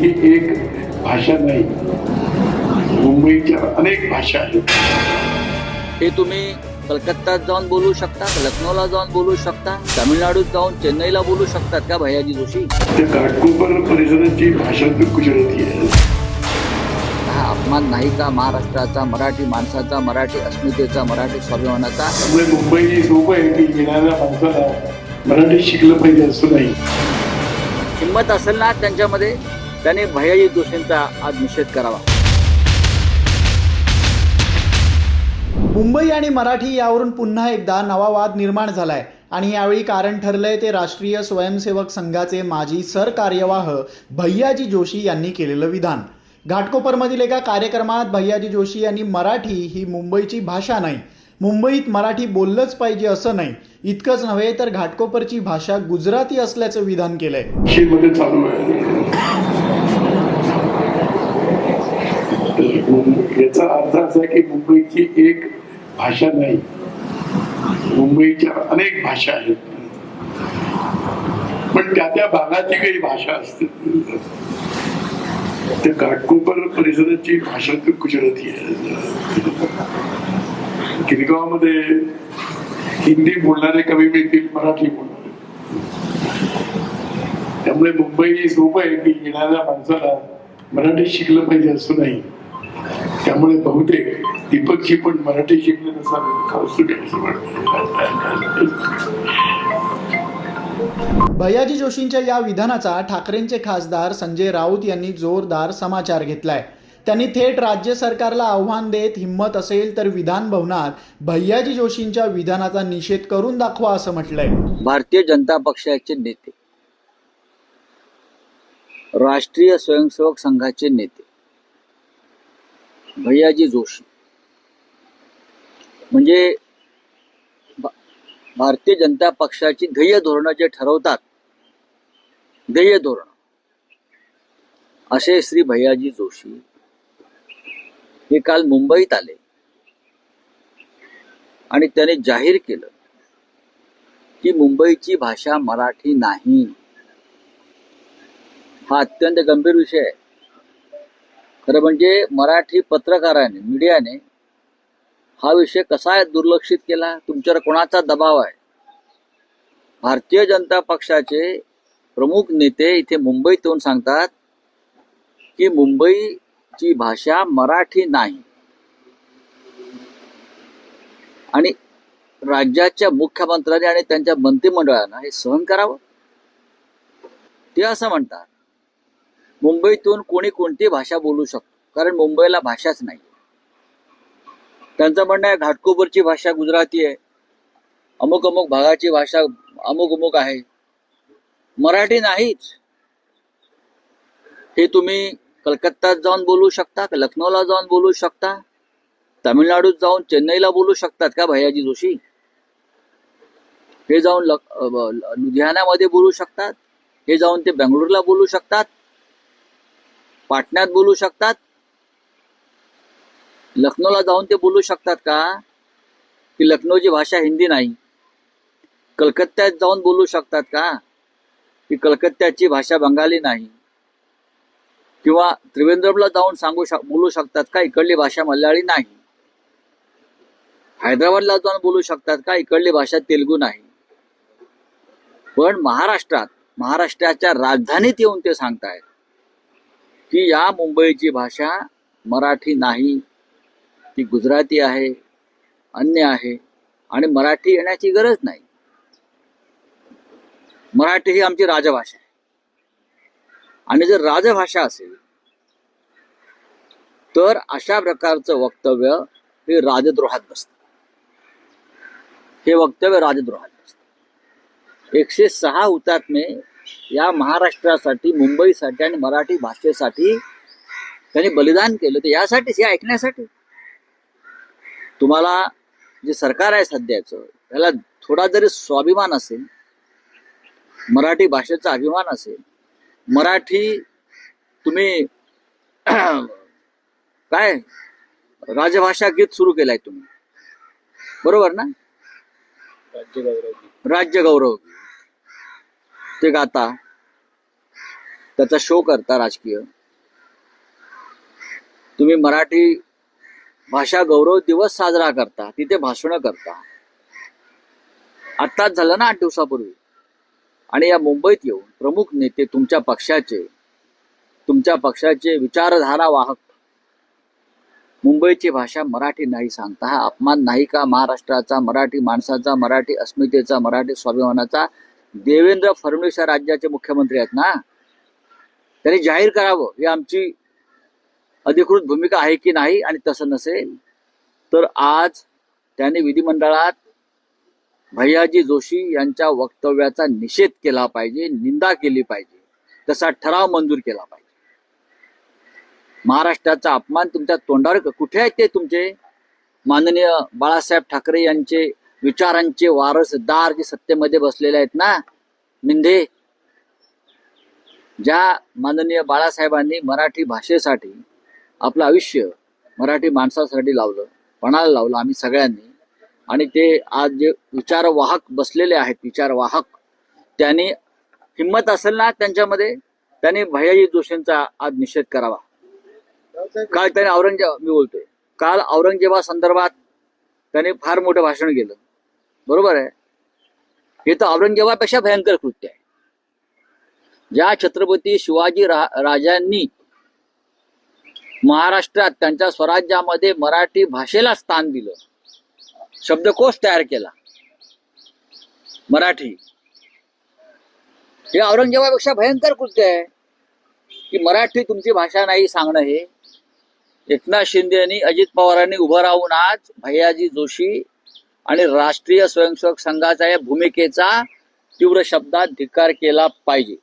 मुंबईची एक भाषा नाही मुंबईच्या अनेक भाषा आहेत. हे तुम्ही कलकत्त्यात जाऊन बोलू शकता लखनौला जाऊन बोलू शकता तामिळनाडूत जाऊन चेन्नईला बोलू शकतात का भैयाजी जोशी? त्या घाटकोपर परिसराची भाषा गुजराती आहे. हा अपमान नाही का महाराष्ट्राचा मराठी माणसाचा मराठी अस्मितेचा मराठी स्वाभिमानाचा? त्यामुळे मुंबई ही सोपं आहे की येणाऱ्या माणसाला मराठी शिकलं पाहिजे असं नाही. हिंमत असेल ना त्यांच्यामध्ये? त्यांनी भैयाजी जोशींचा आज निषेध करावा. मुंबई आणि मराठी यावरून पुन्हा एकदा नवा वाद निर्माण झालाय. आणि यावेळी कारण ठरलंय ते राष्ट्रीय स्वयंसेवक संघाचे माजी सरकार्यवाह भैयाजी जोशी यांनी केलेलं विधान. घाटकोपरमधील एका कार्यक्रमात भैयाजी जोशी यांनी मराठी ही मुंबईची भाषा नाही. मुंबईत मराठी बोललंच पाहिजे असं नाही. इतकंच नव्हे तर घाटकोपरची भाषा गुजराती असल्याचं विधान केलंयमध्ये चालू आहे तर मुंबई- याचा अर्थ असा की मुंबईची एक भाषा नाही. मुंबईच्या अनेक भाषा आहेत. पण त्या त्या भागाची काही भाषा असते. त्या घाटकोपर परिसराची भाषा तर गुजराती आहे. गिरगावमध्ये हिंदी बोलणारे कमी मिळतील मराठी बोलणारे. त्यामुळे मुंबई सोपं आहे की येणाऱ्या माणसाला मराठी शिकलं पाहिजे असं नाही. त्यामुळे बहुतेक दीपकजी पण मराठी शिकले नसावे. भैयाजी जोशींच्या या विधानाचा ठाकरेंचे खासदार संजय राऊत यांनी जोरदार समाचार घेतलाय त्यांनी थेट राज्य सरकारला आव्हान देत हिंमत असेल तर विधान भवनात भैयाजी जोशींच्या विधानाचा निषेध करून दाखवा असं म्हटलंय भारतीय जनता पक्षाचे नेते राष्ट्रीय स्वयंसेवक संघाचे नेते भैयाजी जोशी. म्हणजे भारतीय जनता पक्षाची ध्येय धोरणं जे ठरवतात ध्येय धोरण असे श्री भैयाजी जोशी हे काल मुंबईत आले. आणि त्याने जाहीर केलं की मुंबईची भाषा मराठी नाही. हा अत्यंत गंभीर विषय आहे. खरं म्हणजे मराठी पत्रकाराने मीडियाने हा विषय कसा दुर्लक्षित केला? तुमच्यावर कोणाचा दबाव आहे? भारतीय जनता पक्षाचे प्रमुख नेते इथे मुंबईत येऊन सांगतात की मुंबईची भाषा मराठी नाही. आणि राज्याच्या मुख्यमंत्र्यांनी आणि त्यांच्या मंत्रिमंडळानं हे सहन करावं? ते असं म्हणतात. मुंबईतून कोणी कोणती भाषा बोलू शकतो कारण मुंबईला भाषाच नाही. त्यांचं म्हणणं आहे घाटकोपरची भाषा गुजराती आहे. अमुक अमुक भागाची भाषा अमुक अमुक आहे. मराठी नाहीच. हे तुम्ही कलकत्तात जाऊन बोलू शकता लखनौला जाऊन बोलू शकता तामिळनाडूत जाऊन चेन्नईला बोलू शकतात का भैयाजी जोशी? हे जाऊन लुधियानामध्ये बोलू शकतात हे जाऊन ते बेंगळुरूला बोलू शकतात पाटण्यात बोलू शकतात? लखनौला जाऊन ते बोलू शकतात का? की लखनौची भाषा हिंदी नाही. कलकत्त्यात जाऊन बोलू शकतात का? की कलकत्त्याची भाषा बंगाली नाही. किंवा त्रिवेंद्रमला जाऊन सांगू शक बोलू शकतात का? इकडली भाषा मल्याळी नाही. हैदराबादला जाऊन बोलू शकतात का? इकडली भाषा तेलगू नाही. पण महाराष्ट्रात महाराष्ट्राच्या राजधानीत येऊन ते सांगतायत. की या मुंबईची भाषा मराठी नाही. ती गुजराती आहे अन्य आहे आणि मराठी येण्याची गरज नाही. मराठी ही आमची राजभाषा आहे. आणि जर राजभाषा असेल तर अशा प्रकारचं वक्तव्य हे राजद्रोहात बसतं. हे वक्तव्य राजद्रोहात बसतं. एकशे सहा हुतात्मे या महाराष्ट्रासाठी मुंबईसाठी आणि मराठी भाषेसाठी त्यांनी बलिदान केलं. ते यासाठीच हे ऐकण्यासाठी. तुम्हाला जे सरकार आहे सध्याचं त्याला थोडा जरी स्वाभिमान असेल मराठी भाषेचा अभिमान असेल मराठी तुम्ही काय राजभाषा गीत सुरू केलाय तुम्ही. बरोबर ना? राज्य गौरव गीत. ते गाता. त्याचा शो करता राजकीय. तुम्ही मराठी भाषा गौरव दिवस साजरा करता तिथे भाषणं करता. आत्ताच झालं ना आठ दिवसापूर्वी. आणि या मुंबईत येऊन प्रमुख नेते तुमच्या पक्षाचे तुमच्या पक्षाचे विचारधारा वाहक. मुंबईची भाषा मराठी नाही सांगता हा अपमान नाही का? महाराष्ट्राचा मराठी माणसाचा मराठी अस्मितेचा मराठी स्वाभिमानाचा देवेंद्र फडणवीस या राज्याचे मुख्यमंत्री आहेत ना? त्यांनी जाहीर करावं. ही आमची अधिकृत भूमिका आहे की नाही आणि तसं नसेल तर आज त्यांनी विधिमंडळात भैयाजी जोशी यांच्या वक्तव्याचा निषेध केला पाहिजे निंदा केली पाहिजे. तसा ठराव मंजूर केला पाहिजे. महाराष्ट्राचा अपमान तुमच्या तोंडावर कुठे आहेत ते तुमचे? माननीय बाळासाहेब ठाकरे यांचे विचारांचे वारसदार जे सत्तेमध्ये बसलेले आहेत ना मिंधे ज्या माननीय बाळासाहेबांनी मराठी भाषेसाठी आपलं आयुष्य मराठी माणसासाठी लावलं पणाला लावलं आम्ही सगळ्यांनी. आणि ते आज जे विचारवाहक बसलेले आहेत विचारवाहक त्यांनी हिंमत असेल ना त्यांच्यामध्ये त्यांनी भैयाजी जोशींचा आज निषेध करावा. काल त्याने औरंगजेब मी बोलतोय काल औरंगजेबा संदर्भात त्याने फार मोठं भाषण केलं. बरोबर आहे. हे तर औरंगजेबापेक्षा भयंकर कृत्य आहे. ज्या छत्रपती शिवाजी रा राजांनी महाराष्ट्रात त्यांच्या स्वराज्यामध्ये मराठी भाषेला स्थान दिलं. शब्दकोश तयार केला. मराठी. हे औरंगजेबापेक्षा भयंकर कृत्य आहे. की मराठी तुमची भाषा नाही सांगणं हे. एकनाथ शिंदे यांनी अजित पवारांनी उभं राहून आज भैयाजी जोशी आणि राष्ट्रीय स्वयंसेवक संघाचा या भूमिकेचा तीव्र शब्दात धिक्कार केला पाहिजे.